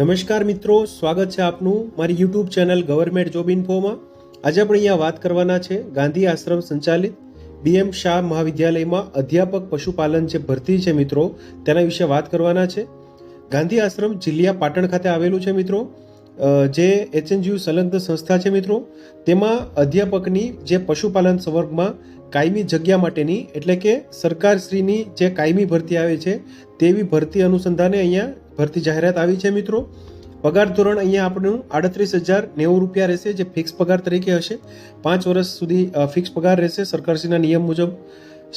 નમસ્કાર મિત્રો, સ્વાગત છે આપનું મારી યુટ્યુબ ચેનલ ગવર્મેન્ટ જોબ ઇન્ફોમાં આજે આપણે અહીંયા વાત કરવાના છે ગાંધી આશ્રમ સંચાલિત બીએમ શાહ મહાવિદ્યાલયમાં અધ્યાપક પશુપાલન જે ભરતી છે મિત્રો, તેના વિશે વાત કરવાના છે. ગાંધી આશ્રમ જિલ્લા પાટણ ખાતે આવેલું છે મિત્રો જે એચએનજીયુ સંલગ્ન સંસ્થા છે મિત્રો. તેમાં અધ્યાપકની જે પશુપાલન સંવર્ગમાં કાયમી જગ્યા માટેની, એટલે કે સરકારશ્રીની જે કાયમી ભરતી આવે છે, તેવી ભરતી અનુસંધાને અહીંયા ભરતી જાહેરાત આવી છે, મિત્રો. પગાર ધોરણ અહીંયા આપણું આડત્રીસ હજાર નેવું રૂપિયા રહેશે, જે ફિક્સ પગાર તરીકે હશે. પાંચ વર્ષ સુધી ફિક્સ પગાર રહેશે. સરકારશ્રીના નિયમ મુજબ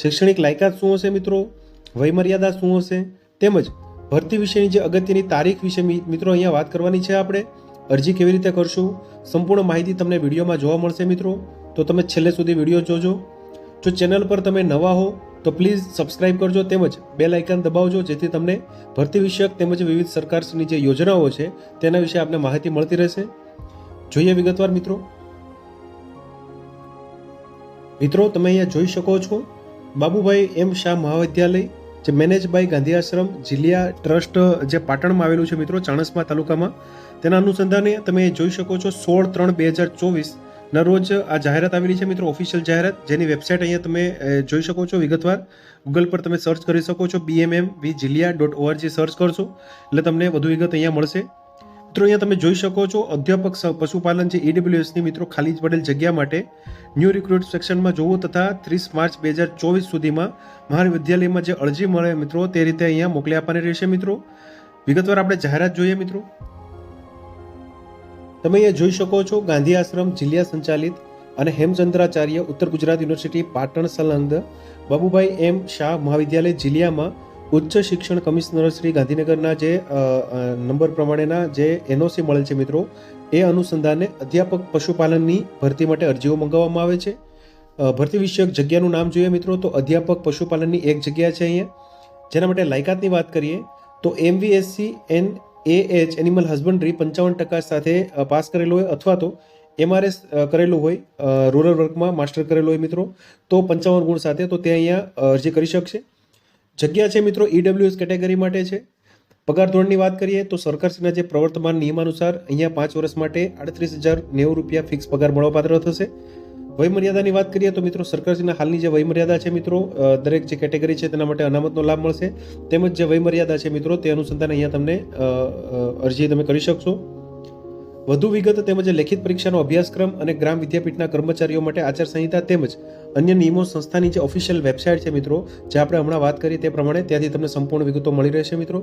શૈક્ષણિક લાયકાત શું હશે, મિત્રો? વયમર્યાદા શું હશે? તેમજ ભરતી વિશેની જે અગત્યની તારીખ વિશે મિત્રો, અહીંયા વાત કરવાની છે આપણે. અરજી કેવી રીતે કરશું? સંપૂર્ણ માહિતી તમને વિડીયોમાં જોવા મળશે, મિત્રો. તો તમે છેલ્લે સુધી વીડિયો જોજો. જો ચેનલ પર તમે નવા હો તો પ્લીઝ સબસ્ક્રાઇબ કરજો તેમજ બે લાઇકન દબાવજો, જેથી તમને ભરતી વિષયક તેમજ વિવિધ સરકારની જે યોજનાઓ છે, તેના વિશે આપને માહિતી મળતી રહેશે. જોઈએ વિગતવાર મિત્રો. મિત્રો, તમે અહીંયા જોઈ શકો છો, બાબુભાઈ એમ શાહ મહાવિદ્યાલય, જે મેનેજ બાય ગાંધી આશ્રમ જિલ્લા ટ્રસ્ટ, જે પાટણમાં આવેલું છે મિત્રો, ચાણસમા તાલુકામાં. તેના અનુસંધાને તમે જોઈ શકો છો, સોળ ત્રણ બે હજાર ચોવીસ ના રોજ આ જાહેરાત આવેલી છે મિત્રો ઓફિશિયલ જાહેરાત. જેની વેબસાઇટ અહીંયા તમે જોઈ શકો છો વિગતવાર. ગૂગલ પર તમે સર્ચ કરી શકો છો બીએમએમ વી જિલિયા ડોટ ઓઆરજી સર્ચ કરશો. એટલે તમને વધુ વિગત અહીંયા મળશે. મિત્રો, અહીંયા તમે જોઈ શકો છો અધ્યાપક પશુપાલન જે ઈડબ્લ્યુએસની મિત્રો ખાલી પડેલ જગ્યા માટે ન્યૂ રિક્રુટ સેક્શનમાં જોવો તથા ત્રીસ માર્ચ બે હજાર ચોવીસ સુધીમાં મહાવિદ્યાલયમાં જે અરજી મળે મિત્રો, તે રીતે અહીંયા મોકલી આપવાની રહેશે મિત્રો. વિગતવાર આપણે જાહેરાત જોઈએ મિત્રો. તમે અહીંયા જોઈ શકો છો ગાંધી આશ્રમ, જિલ્લા સંચાલિત અને હેમચંદ્રાચાર્ય, ઉત્તર ગુજરાત યુનિવર્સિટી, પાટણ સંલગ્ન બાબુભાઈ એમ શાહ મહાવિદ્યાલય જિલ્લામાં ઉચ્ચ શિક્ષણ કમિશનર શ્રી ગાંધીનગરના જે નંબર પ્રમાણેના જે એનઓસી મળેલ છે મિત્રો, એ અનુસંધાને અધ્યાપક પશુપાલનની ભરતી માટે અરજીઓ મંગાવવામાં આવે છે. ભરતી વિષયક જગ્યાનું નામ જોઈએ મિત્રો, તો અધ્યાપક પશુપાલનની એક જગ્યા છે અહીંયા. જેના માટે લાયકાતની વાત કરીએ, તો MVSc N A H animal husbandry પંચાવન ટકા સાથે પાસ કરેલો હોય અથવા તો એમઆરએસ કરેલું હોય રૂરલ વર્કમાં માસ્ટર કરેલો હોય મિત્રો, તો પંચાવન ગુણ સાથે તો તે અહીંયા અરજી કરી શકશે. જગ્યા છે મિત્રો ઈડબ્લ્યુએસ કેટેગરી માટે છે. પગાર ધોરણની વાત કરીએ તો સરકારશ્રીના જે પ્રવર્તમાન નિયમાનુસાર અહીંયા પાંચ વર્ષ માટે આડત્રીસ હજાર નેવું રૂપિયા ફિક્સ પગાર મળવાપાત્ર થશે. વયમર્યાદાની વાત કરીએ તો મિત્રો સરકારશ્રીના હાલની જે વયમર્યાદા છે મિત્રો દરેક જે કેટેગરી છે તેના માટે અનામતનો લાભ મળશે. તેમજ જે વયમર્યાદા છે મિત્રો, તે અનુસંધાને અહીંયા તમને અરજી તમે કરી શકશો. વધુ વિગત તેમજ લેખિત પરીક્ષાનો અભ્યાસક્રમ અને ગ્રામ વિદ્યાપીઠના કર્મચારીઓ માટે આચારસંહિતા તેમજ અન્ય નિયમો સંસ્થાની જે ઓફિશિયલ વેબસાઇટ છે મિત્રો, જે આપણે હમણાં વાત કરી તે પ્રમાણે ત્યાંથી તમને સંપૂર્ણ વિગતો મળી રહેશે મિત્રો.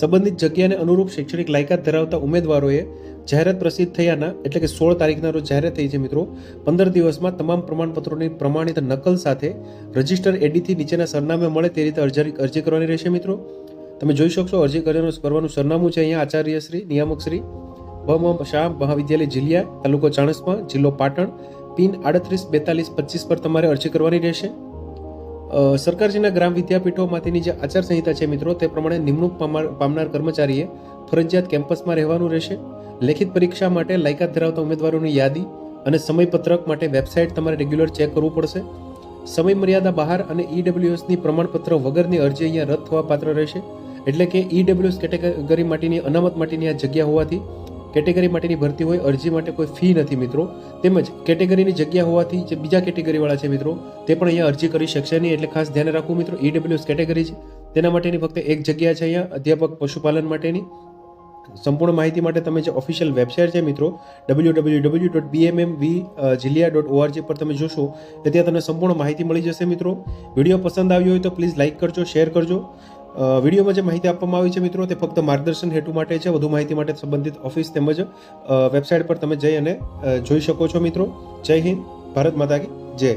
સંબંધિત જગ્યાને અનુરૂપ શૈક્ષણિક લાયકાત ધરાવતા ઉમેદવારોએ જાહેરાત પ્રસિદ્ધ થયાના એટલે કે સોળ તારીખના રોજ જાહેરાત થઈ છે મિત્રો. પંદર દિવસમાં તમામ પ્રમાણપત્રોની પ્રમાણિત નકલ સાથે રજિસ્ટર એડીથી નીચેના સરનામે મળે તે રીતે અરજી અરજી કરવાની રહેશે મિત્રો. તમે જોઈ શકશો અરજી કરવાનું કરવાનું સરનામું છે અહીંયા આચાર્ય શ્રી નિયામક શ્રી બમ શાહ, મહાવિદ્યાલય જિલ્લા તાલુકો ચાણસ્મા, જિલ્લો પાટણ, પિન આડત્રીસ બેતાલીસ પચીસ પર તમારે અરજી કરવાની રહેશે. સરકારશ્રીના ગ્રામ વિદ્યાપીઠોમાંથીની જે આચારસંહિતા છે મિત્રો, તે પ્રમાણે નિમણૂક પામનાર કર્મચારીએ ફરજિયાત કેમ્પસમાં રહેવાનું રહેશે. લેખિત પરીક્ષા માટે લાયકાત ધરાવતા ઉમેદવારોની યાદી અને સમયપત્રક માટે વેબસાઇટ તમારે રેગ્યુલર ચેક કરવું પડશે. સમય મર્યાદા બહાર અને ઈડબ્લ્યુએસની પ્રમાણપત્ર વગરની અરજી અહીંયા રદ થવા પાત્ર રહેશે. એટલે કે ઈડબ્લ્યુએસ કેટેગરી માટેની, અનામત માટેની આ જગ્યા હોવાથી કેટેગરી માટેની ભરતી હોય, અરજી માટે કોઈ ફી નથી મિત્રો. તેમજ કેટેગરીની જગ્યા હોવાથી જે બીજા કેટેગરીવાળા છે મિત્રો, તે પણ અહીંયા અરજી કરી શકશે નહીં. એટલે ખાસ ધ્યાન રાખવું મિત્રો ઈડબ્લ્યુએસ કેટેગરી છે તેના માટેની ફક્ત એક જગ્યા છે અહીંયા, અધ્યાપક પશુપાલન માટેની. સંપૂર્ણ માહિતી માટે તમે જે ઓફિશિયલ વેબસાઇટ છે મિત્રો W W W dot BMM V જિલ્લિયા dot ORG પર તમે જોશો, તો ત્યાં તમને સંપૂર્ણ માહિતી મળી જશે મિત્રો. વીડિયો પસંદ આવ્યો હોય તો પ્લીઝ લાઇક કરજો શેર કરજો. વિડીયોમાં જે માહિતી આપવામાં આવી છે મિત્રો, તે ફક્ત માર્ગદર્શન હેતુ માટે છે, વધુ માહિતી માટે સંબંધિત ઓફિસ તેમજ વેબસાઇટ પર તમે જઈ અને જોઈ શકો છો મિત્રો. જય હિન્દ, ભારત માતા કી જય.